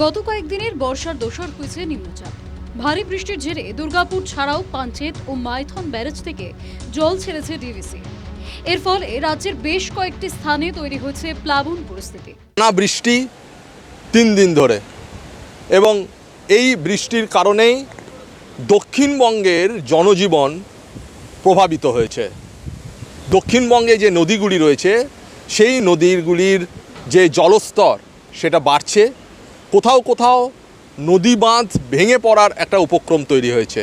গত কয়েকদিনের বর্ষার দোসর হয়েছে নিম্নচাপ। ভারী বৃষ্টির জেরে দুর্গাপুর ছাড়াও পাঞ্চেত ও মাইথন ব্যারেজ থেকে জল ছেড়েছে ডিভিসি। এর ফলে রাজ্যের বেশ কয়েকটি স্থানে তৈরি হয়েছে প্লাবন পরিস্থিতি। টানা বৃষ্টি তিন দিন ধরে এবং এই বৃষ্টির কারণেই দক্ষিণবঙ্গের জনজীবন প্রভাবিত হয়েছে। দক্ষিণবঙ্গে যে নদীগুলি রয়েছে, সেই নদীগুলির যে জলস্তর, সেটা বাড়ছে। কোথাও কোথাও নদী বাঁধ ভেঙে পড়ার একটা উপক্রম তৈরি হয়েছে।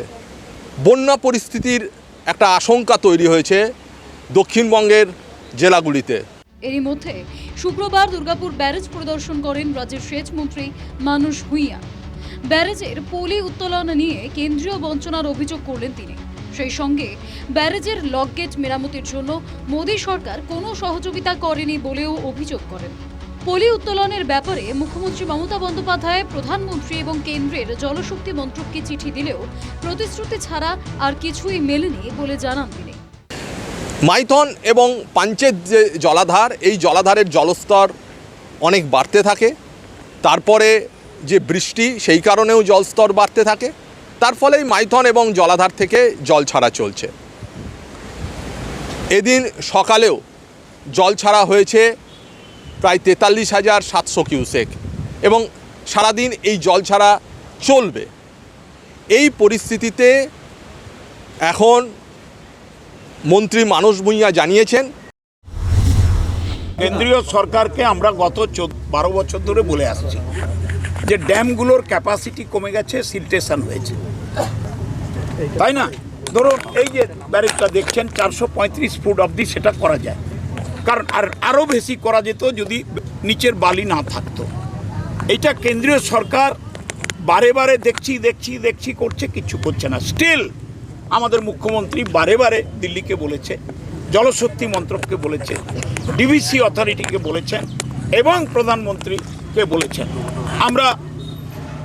বন্যা পরিস্থিতির একটা আশঙ্কা তৈরি হয়েছে দক্ষিণবঙ্গের জেলাগুলিতে। এরই মধ্যে শুক্রবার দুর্গাপুর ব্যারেজ পরিদর্শন করেন রাজ্যের সেচ মন্ত্রী মানুষ ভূঁইয়া। ব্যারেজের পলি উত্তোলন নিয়ে কেন্দ্রীয় বঞ্চনার অভিযোগ করলেন তিনি। সেই সঙ্গে ব্যারেজের লকগেট মেরামতির জন্য মোদী সরকার কোনো সহযোগিতা করেনি বলেও অভিযোগ করেন। পলি উত্তোলনের ব্যাপারে মুখ্যমন্ত্রী মমতা বন্দ্যোপাধ্যায়, প্রধানমন্ত্রী এবং কেন্দ্রের জলশক্তি মন্ত্রককে চিঠি দিলেও প্রতিশ্রুতি ছাড়া আর কিছুই মেলেনি বলে জানান তিনি। মাইথন এবং পাঞ্চেত যে জলাধার, এই জলাধারের জলস্তর অনেক বাড়তে থাকে। তারপরে যে বৃষ্টি, সেই কারণেও জলস্তর বাড়তে থাকে। তার ফলেই মাইথন এবং জলাধার থেকে জল ছাড়া চলছে। এদিন সকালেও জল ছাড়া হয়েছে প্রায় তেতাল্লিশ হাজার সাতশো কিউসেক। এবং সারাদিন এই জল ছাড়া চলবে। এই পরিস্থিতিতে এখন মন্ত্রী মানস ভূঁইয়া জানিয়েছেন, কেন্দ্রীয় সরকারকে আমরা গত চোদ্দ, বারো বছর ধরে বলে আসছি যে ড্যামগুলোর ক্যাপাসিটি কমে গেছে, সিলটেশন হয়েছে। তাই না? ধরুন, এই যে ব্যারেজটা দেখছেন, চারশো পঁয়ত্রিশ ফুট অবধি সেটা করা যায়। কারণ আর আরও বেশি করা যেত যদি নিচের বালি না থাকতো। এটা কেন্দ্রীয় সরকার বারে বারে দেখছি দেখছি দেখছি করছে কিচ্ছু করছে না। স্টিল আমাদের মুখ্যমন্ত্রী বারে বারে দিল্লিকে বলেছে, জলশক্তি মন্ত্রককে বলেছে ডিভিসি অথরিটিকে বলেছেন এবং প্রধানমন্ত্রীকে বলেছেন আমরা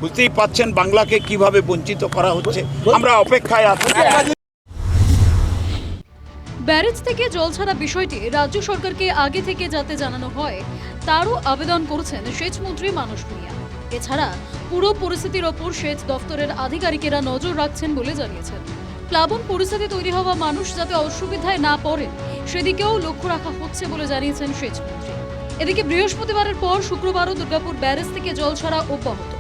বুঝতেই পাচ্ছেন বাংলাকে কীভাবে বঞ্চিত করা হচ্ছে। আমরা অপেক্ষায় আছি। ব্যারেজ থেকে জল ছাড়া বিষয়টি রাজ্য সরকারকে আগে থেকে যাতে জানানো হয়, তারও আবেদন করেছেন সেচ মন্ত্রী মানস ভূঁইয়া। এছাড়া পুরো পরিস্থিতির ওপর সেচ দফতরের আধিকারিকেরা নজর রাখছেন বলে জানিয়েছেন। প্লাবন পরিস্থিতি তৈরি হওয়া মানুষ যাতে অসুবিধায় না পড়েন, সেদিকেও লক্ষ্য রাখা হচ্ছে বলে জানিয়েছেন সেচ মন্ত্রী এদিকে বৃহস্পতিবারের পর শুক্রবারও দুর্গাপুর ব্যারেজ থেকে জল ছাড়া অব্যাহত।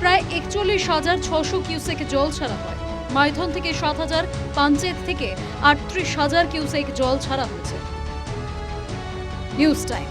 প্রায় একচল্লিশ হাজার ছশো কিউসেক জল ছাড়া হয়। মাইথন থেকে সাত হাজার পাঞ্চেত থেকে আটত্রিশ হাজার কিউসেক জল ছাড়া হয়েছে। News time.